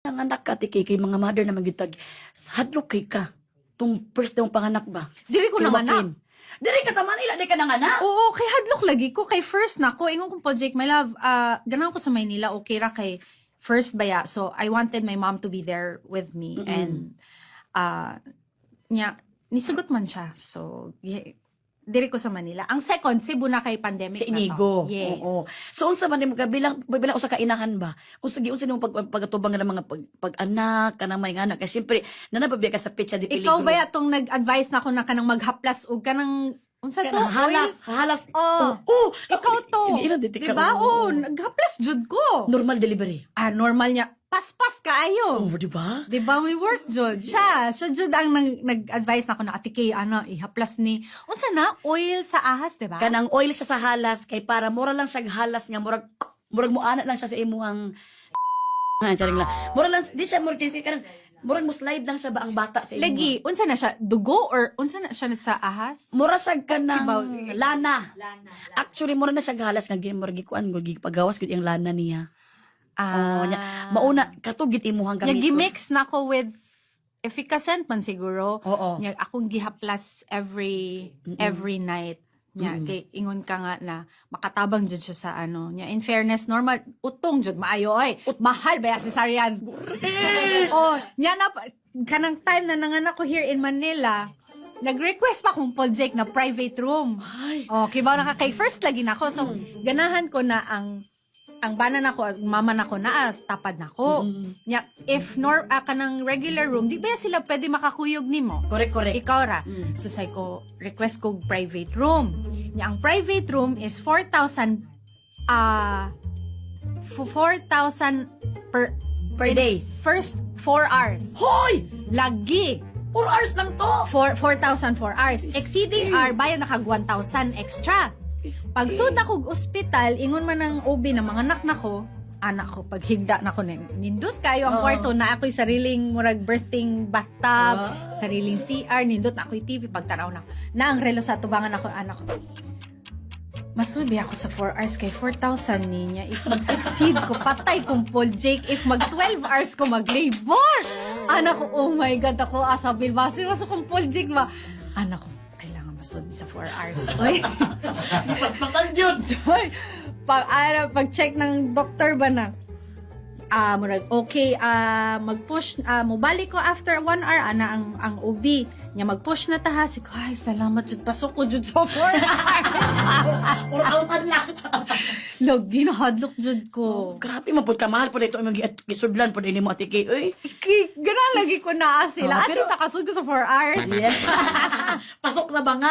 Ang anak ka, tiki, kay mga mother na magitag, hadlok kay ka. Tung first na mong panganak ba? Dili ko Kay naman Joaquin. Diri ka sa Manila, di ka nang anak. Oo, kay hadlok lagi ko. Kay first na ko. Ingon kong project, my love, ah ganahan ko sa Maynila, okay ra kay first baya. So, I wanted my mom to be there with me. Mm-mm. And, ah nya, nisugot man siya. So, yeah, diri ko sa Manila. Ang second, Cebu na kay pandemic Si na to. Inigo. Yes. Oo. So, unsa man mo ka, bilang, usa ka inahan ba? Kung sige, unsa nimo pag, pagatubang ng mga pag, pag-anak, ka ng may anak. Kasi siyempre, nanapabia ka sa petsa di Ikaw peligro. ba itong nag-advise na ako na kanang maghaplas o kanang, unsa to? Halas, halas. Oh. Oh, Ikaw to. Hindi na. Diba? Oo, naghaplas jud ko. Normal delivery. Ah, normal niya. Paspas kaayo. Oh, di ba? Di ba may work jud siya. Siya jud ang nag- nag-advise na ako na atike ano ihaplas ni unsa na oil sa ahas, di ba? Kanang oil siya sa halas, kay para mura lang siya halas nga, murag, murag mo anak lang siya sa imuhang Ah, charing lang. Mura lang, di siya murag chinsi kanang murag mo slide lang siya ba ang bata sa imuhang. Lagi, unsa na siya? Dugo or unsa na siya sa ahas? Mura sad ka ng Kibaw. lana. Actually, mura na siya gahalas nga gimurag gikuan, gig pagawas gud yung lana niya. Oh, nya, mauna katugit imuhang Nya gamit. gimix na ko with efficacent man siguro. Oo. Nya akong gihaplas every every night. Nya kay ingon ka nga na makatabang jud siya sa ano. Nya in fairness normal utong jud maayo oy. Mahal ba ya cesarean? oh, nya na kanang time na nanganak ko here in Manila. Nag-request pa kong project na private room. Ay, Oh, kibaw na ka kay first lagi na ako. So, ganahan ko na ang ang bana na ko, ang mama na ko na as, tapad na ko. Nya, if nor ah, kanang regular room, di ba sila pwede makakuyog nimo? correct, correct. Ikaw ra. Mm. So, say ko, request ko private room. Nya, ang private room is 4,000 ah 4,000 per Per day. first 4 hours. Hoy! Lagi. 4 hours lang to. For 4,000 4 hours. Exceeding hour, bayan nakag 1,000 extra. Pag sud ako ospital, ingon man ng OB na mga anak nako, anak ko pag higda na ko nin- nindot kayo ang kwarto na ako'y sariling murag birthing bathtub, Wow. sariling CR, nindot na ako'y TV pag tanaw na. Na ang relo sa tubangan ako anak ko. Masubi ako sa 4 hours kay 4,000 niya. If mag-exceed ko, patay kong Paul Jake. If mag 12 hours ko mag-labor. Anak ko, oh my God, ako asabil ba? Sino kong Paul Jake ba? Anak ko, masubi sa 4 hours. Oy. Paspasan yun. Hoy, pag ara pag check ng doktor ba na ah murag okay ah mag-push ah mobalik ko after 1 hour ana ang ang OB nya mag-push na ta ha si ko ay salamat jud pasok ko jud sa 4 hours Or outan lang. log ginahadlok jud ko Grabe, mapod ka mahal po dito. Yung gisudlan po din mo atike. Uy, Ki- gana lagi ko na sila Ah, at least nakasud ko sa 4 hours Yes. Pasok na ba nga?